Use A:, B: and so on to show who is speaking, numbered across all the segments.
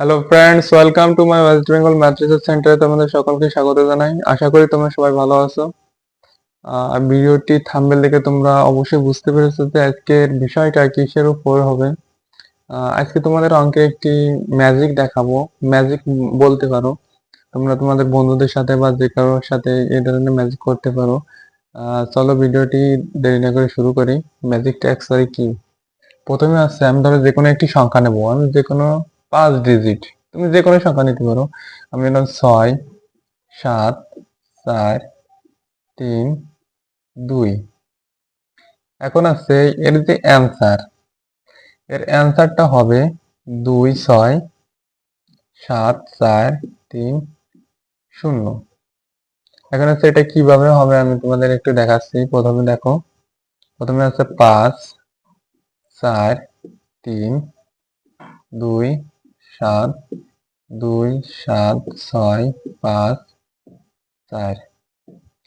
A: Hello friends welcome to my West Bengal math সেন্টারে তোমাদের সকলকে স্বাগত জানাই। আশা করি তোমরা সবাই ভালো আছো। ভিডিওটি থাম্বেল দেখে তোমরা অবশ্যই বুঝতে পেরেছ যে আজকের বিষয়টা কিসের উপর হবে। আজকে তোমাদের অঙ্কে একটি ম্যাজিক দেখাবো। ম্যাজিক বলতে পারো। তোমরা তোমাদের বন্ধুদের সাথে বা যে কারোর সাথে এই ধরনের ম্যাজিক করতে পারো। চলো ভিডিওটি দেরি না করে শুরু করি। ম্যাজিকটা অ্যাকচুয়ালি কি? প্রথমে আছে আমি ধরো যে কোনো একটি সংখ্যা নেব। আমি যে কোনো পাঁচ ডিজিট তুমি যে কোনো সংখ্যা নিতে পারো। আমি নিলাম ছয়, সাত, চার, তিন, দুই। এখন আছে এর যে অ্যান্সার এর অ্যান্সারটা হবে দুই, ছয়, সাত, চার, তিন, শূন্য। এখন আছে এটা কীভাবে হবে আমি তোমাদের একটু দেখাচ্ছি। প্রথমে দেখো, প্রথমে আছে পাঁচ, চার, তিন, দুই সাত, দুই, সাত, ছয়, পাঁচ, চার,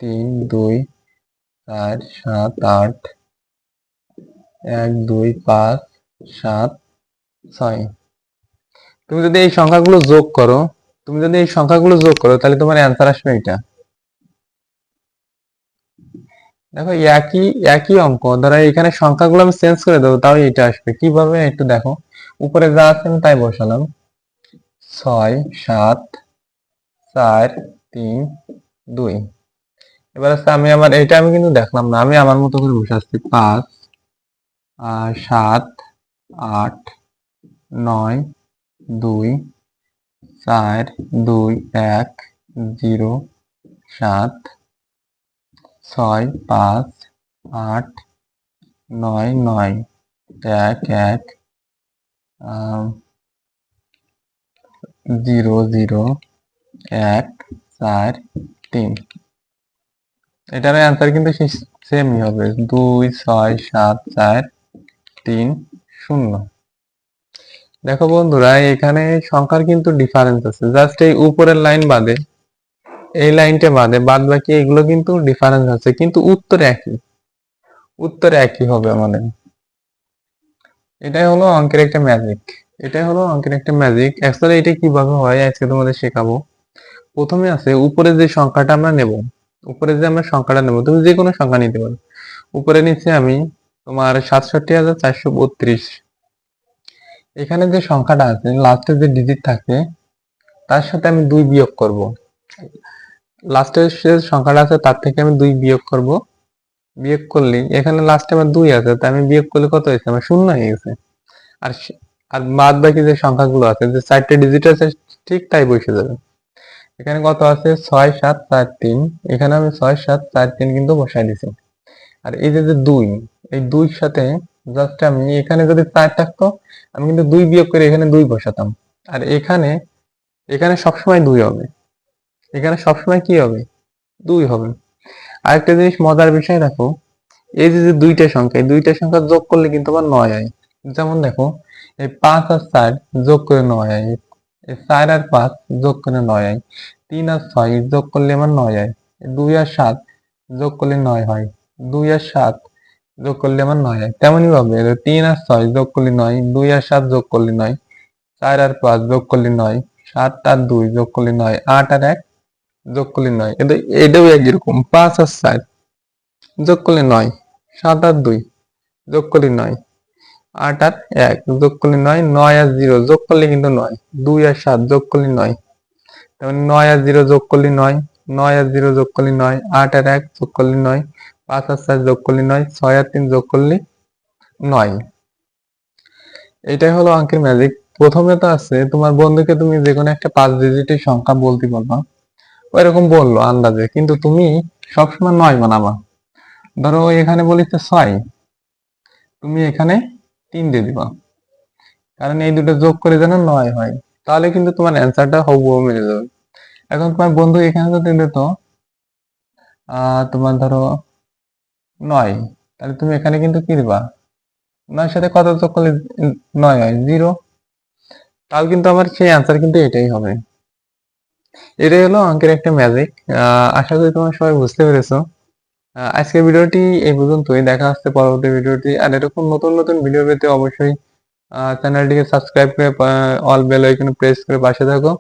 A: তিন, দুই, চার, সাত, আট, এক, দুই, পাঁচ, সাত, ছয়। তুমি যদি এই সংখ্যাগুলো যোগ করো, তুমি যদি এই সংখ্যাগুলো যোগ করো, তাহলে তোমার অ্যান্সার আসবে এটা দেখো, একই একই অঙ্ক, ধরো এখানে সংখ্যাগুলো আমি চেঞ্জ করে দেবো, তাও এটা আসবে। কীভাবে? একটু দেখো। উপরে যা আছে আমি তাই বসালাম। ছয় সাত চার তিন দুই। এবার আছে আমি আমার এটা আমি কিন্তু দেখলাম না আমি আমার মতো করে বসাচ্ছি পাঁচ আহ, সাত আট নয় দুই চার দুই এক জিরো সাত ছয় পাঁচ আট নয় নয় এক এক জিরো জিরো এক চার তিন। এটার অ্যান্সার কিন্তু সেমই হবে। দুই, ছয়, সাত, চার, তিন, শূন্য। দেখো বন্ধুরা, এখানে সংখ্যার কিন্তু ডিফারেন্স আছে। জাস্ট এই উপরের লাইন বাদে, এই লাইনটা বাদে বাদ বাকি এগুলো কিন্তু ডিফারেন্স আছে। কিন্তু উত্তর একই। উত্তর একই হবে আমাদের। এটাই হলো অঙ্কের একটা ম্যাজিক এটাই হলো অঙ্কের একটা ম্যাজিক অ্যাকচুয়ালি এটা কীভাবে হয়, আজকে তোমাদের শেখাবো। প্রথমে আছে উপরে যে সংখ্যাটা আমরা নেব উপরে যে আমরা সংখ্যাটা নেব, তুমি যে কোনো সংখ্যা নিতে পারো। উপরে নিচে আমি তোমার সাতষট্টি হাজার চারশো বত্রিশ। এখানে যে সংখ্যাটা আছে লাস্টে যে ডিজিট থাকে, তার সাথে আমি দুই বিয়োগ করব। লাস্টের যে সংখ্যাটা আছে, তার থেকে আমি দুই বিয়োগ করব। বিয়োগ করলে এখানে লাস্টে আমার দুই আছে, তাই আমি বিয়োগ করলে কত হয়েছে? আমার শূন্য হয়ে গেছে। আর আর বাদ বাকি যে সংখ্যাগুলো আছে, যে চারটে ডিজিট আছে, ঠিক তাই বসে যাবে। এখানে কত আছে? ছয়, সাত, চার, তিন। এখানে আমি ছয়, সাত, চার, তিন কিন্তু বসাই দিছি। আর এই যে দুই, এই দুই সাথে জাস্ট আমি এখানে যদি চার থাকতো, আমি কিন্তু দুই বিয়োগ করে এখানে দুই বসাতাম। আর এখানে এখানে সবসময় দুই হবে। এখানে সবসময় কি হবে? দুই হবে। আরেকটা জিনিস মজার বিষয় দেখো, এই যে যে দুইটা সংখ্যা, এই দুইটা সংখ্যা যোগ করলে কিন্তু আবার নয় হয় যেমন দেখো এই পাঁচ আর চার যোগ করে নয় হয় এই চার আর পাঁচ যোগ করে নয় হয় তিন আর ছয় যোগ করলে আমার নয় হয় দুই আর সাত যোগ করলে নয় হয় দুই আর সাত যোগ করলে আমার নয় হয় তেমনই ভাবে তিন আর ছয় যোগ করলে নয় দুই আর সাত যোগ করলে নয় চার আর পাঁচ যোগ করলে নয় সাত আর দুই যোগ করলে নয় আট আর এক যোগ করলে নয় কিন্তু এটাও একই রকম পাঁচ আর চার যোগ করলে নয় সাত আর দুই যোগ করলে নয় আট আর এক, যোগ করলে নয় নয় আর জিরো, যোগ করলে কিন্তু নয়, দুই আর সাত, যোগ করলে নয়। তেমন নয় আর জিরো যোগ করলে নয় নয় আর জিরো যোগ করলে নয়, আট আর এক যোগ করলে নয়, পাঁচ আর চার যোগ করলে নয়, ছয় আর তিন যোগ করলে নয়। এটাই হলো অঙ্কের ম্যাজিক প্রথমে তো আছে, তোমার বন্ধুকে তুমি যে কোনো একটা পাঁচ ডিজিটের সংখ্যা বলতে পারবা। ওইরকম বলল আন্দাজে, কিন্তু তুমি সবসময় নয় বানাবা। ধরো এখানে বলিছে ছয়, তুমি এখানে তিন দিয়ে দিবা। কারণ এই দুটো যোগ করে যেন নয় হয়। তাহলে কিন্তু তোমার অ্যান্সারটা হুবহু মিলে যাবে। এখন তোমার বন্ধু এখানে যদি দিত আহ, তোমার ধরো নয়। তাহলে তুমি এখানে কিন্তু কি দিবা? নয়ের সাথে কত যোগ করলে নয় হয়? জিরো তাও কিন্তু আমার সেই অ্যান্সার কিন্তু এটাই হবে। এটাই হলো অঙ্কের একটা ম্যাজিক আশা করি তোমার সবাই বুঝতে পেরেছ। আজকের ভিডিওটি এই পর্যন্তই। দেখা আসতে পরবর্তী ভিডিওটি আর এরকম নতুন নতুন ভিডিও পেতে অবশ্যই চ্যানেলটিকে সাবস্ক্রাইব করে অল বেল আইকনে প্রেস করে পাশে থাকো।